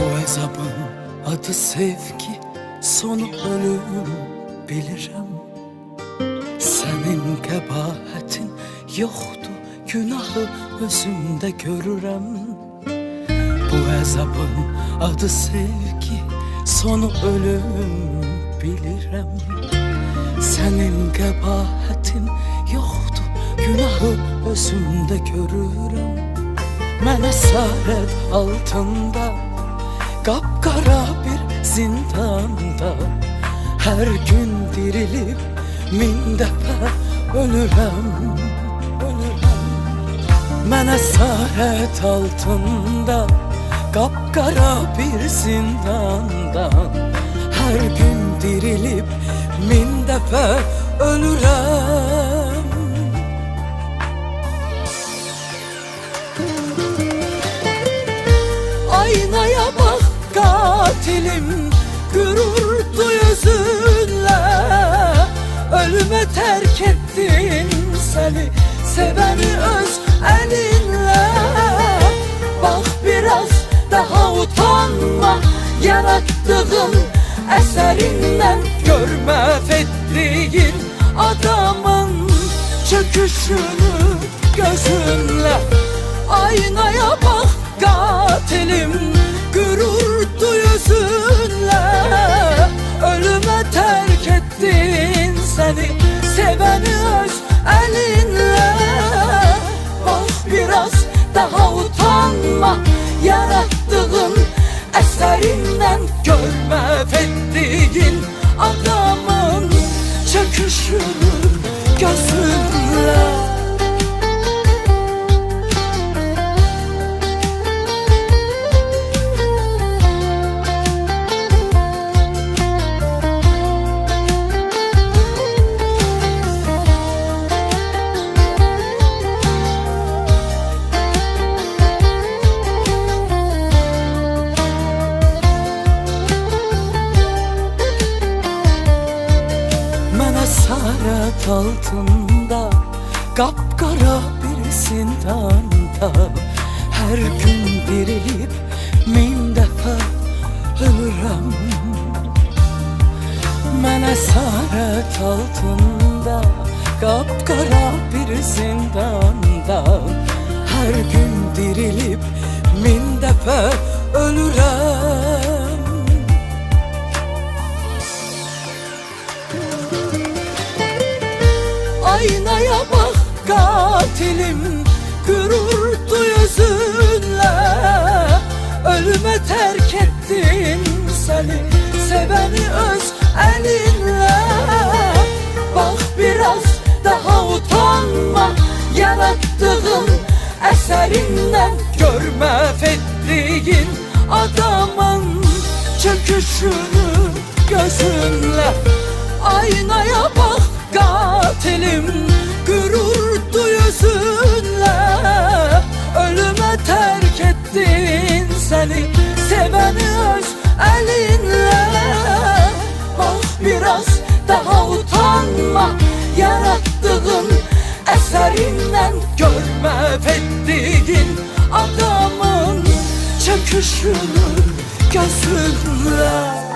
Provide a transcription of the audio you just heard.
Bu hesabın adı sevgi Sonu ölüm bilirim Senin kebahetin yoktu Günahı özümde görürüm Bu hesabın adı sevgi Sonu ölüm bilirim Senin kebahetin yoktu Günahı özümde görürüm Mən əsarət altında Qapqara bir zindanda Hər gün dirilib min ölürəm Ölürəm Mən əsarət altında Qapqara bir zindanda Hər gün dirilib min dəfə ölürəm Aynaya bak katilim Gururdu yüzünle Ölüme terk ettin seni. Seveni öz elinle. Bak biraz daha utanma. Yarattığın eserinden Görme fettiğin adamın Çöküşünü gözünle. Aynaya bak katilim Gururdu yüzünle seni. Seveni öz elinle əsarət altında Qapqara bir zindanda Hər gün dirilib min dəfə ölürəm Mən əsarət altında Qapqara bir zindanda Hər gün dirilib min dəfə Aynaya bak katilim Gururdu yüzünle. Ölüme terk ettin seni Seveni öz elinle. Bak biraz daha utanma Yarattığın eserinden Görme fettiğin adamın Çöküşünü Öz elinle. Bak biraz daha utanma. Yarattığın eserinden Görme fettiğin adamın Çöküşünü gözünle